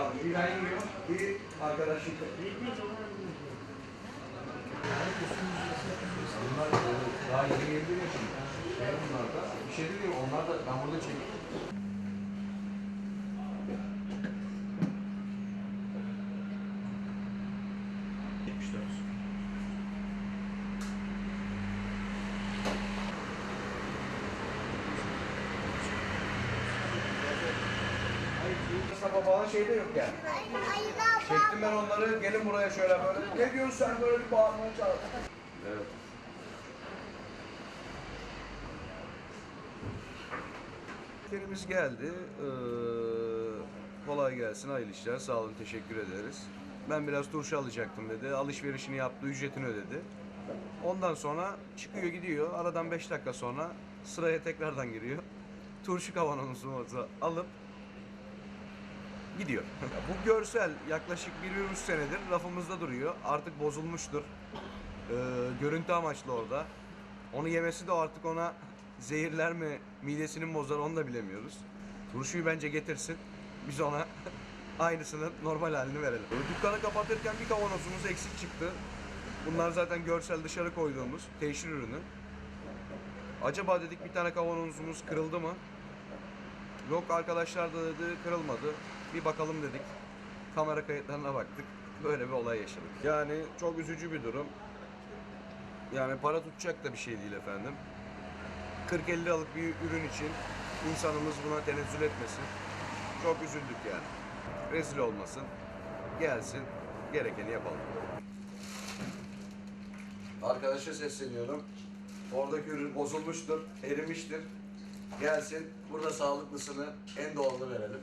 abi. Bir ben yiyorum, bir arkadaşım. Bunlar daha 21 yaşında. Şey bunlar da. Bir şey değil onlar da ben burada çekeyim. Mustafa falan şey de yok yani. Çektim ben onları, gelin buraya şöyle böyle. Ne diyorsun sen böyle bir bağırmaya çağır. Evet. Müşterimiz geldi. Ee, kolay gelsin, hayırlı işler, sağ olun, teşekkür ederiz. Ben biraz turşu alacaktım dedi. Alışverişini yaptı, ücretini ödedi. Ondan sonra çıkıyor gidiyor. Aradan 5 dakika sonra sıraya tekrardan giriyor. Turşu kavanozumuzu alıp gidiyor. Bu görsel yaklaşık 1-1,5 senedir rafımızda duruyor. Artık bozulmuştur. Ee, görüntü amaçlı orada. Onu yemesi de artık ona zehirler mi, midesini mi bozar onu da bilemiyoruz. Turşuyu bence getirsin. Biz ona aynısının normal halini verelim. Dükkanı kapatırken bir kavanozumuz eksik çıktı. Bunlar zaten görsel dışarı koyduğumuz teşhir ürünü. Acaba dedik bir tane kavanozumuz kırıldı mı? Yok arkadaşlar da dedi kırılmadı. Bir bakalım dedik. Kamera kayıtlarına baktık. Böyle bir olay yaşadık. Yani çok üzücü bir durum. Yani para tutacak da bir şey değil efendim. 40-50 liralık bir ürün için insanımız buna tenezzül etmesin. Çok üzüldük yani. Rezil olmasın. Gelsin. Gerekeni yapalım. Arkadaşa sesleniyorum. Oradaki ürün bozulmuştur, erimiştir. Gelsin, burada sağlıklısını, en doğalını verelim.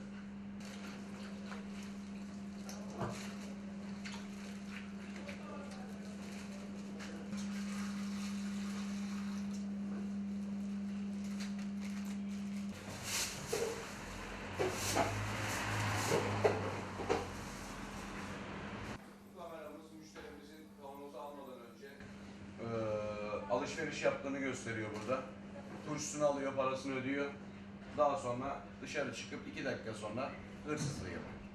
Alışveriş yaptığını gösteriyor burada. Turşusunu alıyor, parasını ödüyor. Daha sonra dışarı çıkıp iki dakika sonra hırsızlığı yapıyor.